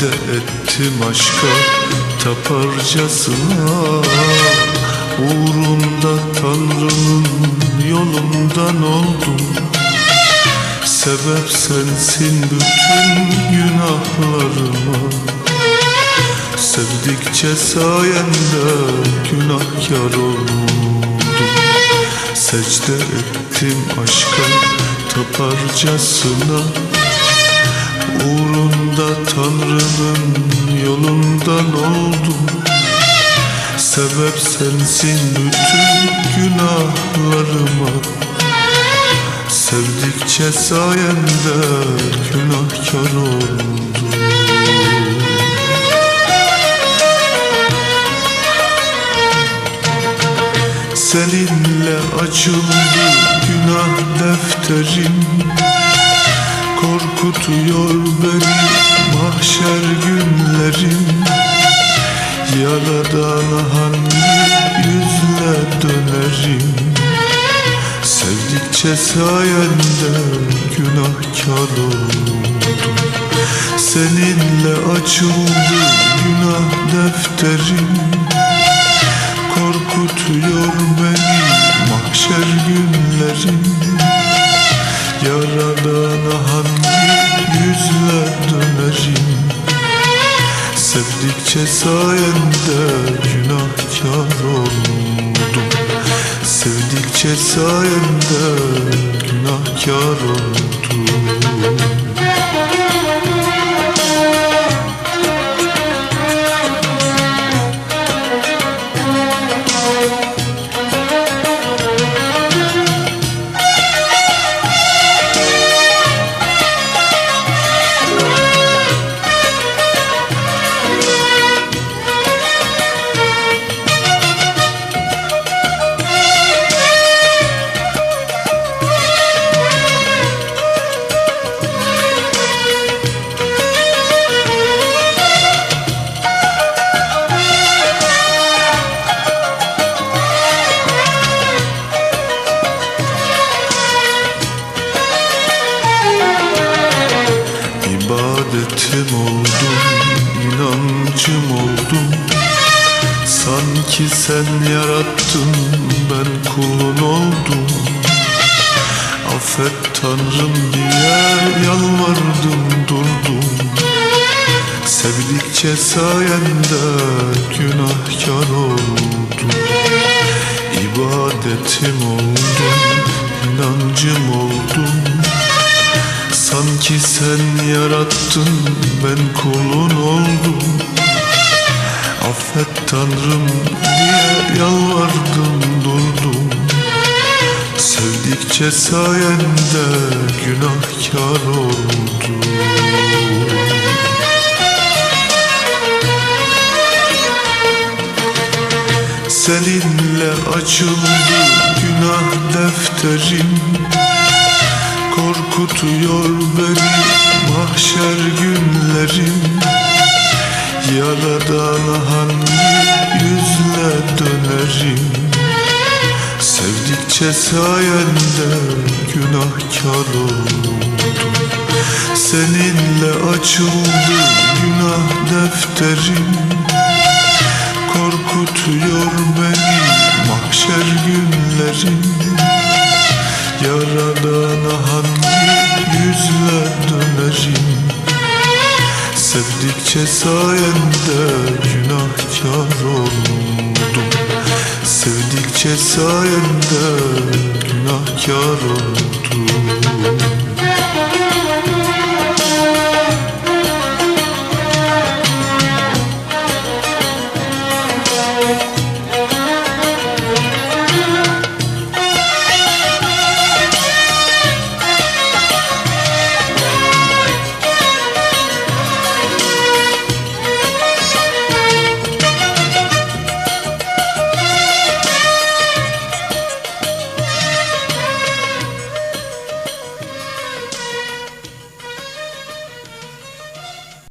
Secde ettim aşka taparcasına. Uğrunda Tanrı'nın yolundan oldum Sebep sensin bütün günahlarıma. Sevdikçe sayende günahkar oldum. Secde ettim aşka taparcasına Uğrunda Tanrı'nın yolundan oldum Sebep sensin bütün günahlarıma. Sevdikçe sayende günahkar oldum. Seninle açıldı günah defterim Korkutuyor beni mahşer günlerim. Yaradan hangi yüzle dönerim? Sevdikçe sayende günahkar oldum. Seninle açıldı günah defterim. Korkutuyor beni mahşer günlerim Yaradana hangi yüzle dönerim? Sevdikçe sayende günahkar oldum. Sevdikçe sayende günahkar oldum İbadetim oldum, inancım oldum. Sanki sen yarattın, ben kulun oldum. Affet Tanrım diye yalvardım durdum. Sevdikçe sayende günahkar oldum. İbadetim oldum, Sanki sen yarattın ben kulun oldum. Affet Tanrım diye yalvardım durdum. Sevdikçe sayende günahkar oldum. Seninle açıldı günah defterim Korkutuyor beni mahşer günlerim. Yaradan hangi yüzle dönerim? Sevdikçe sayende günahkar oldum. Seninle açıldı günah defterim. Korkutuyor beni mahşer günlerim Yaradana hangi yüzle dönerim. Sevdikçe sayende günahkar oldum. Sevdikçe sayende günahkar oldum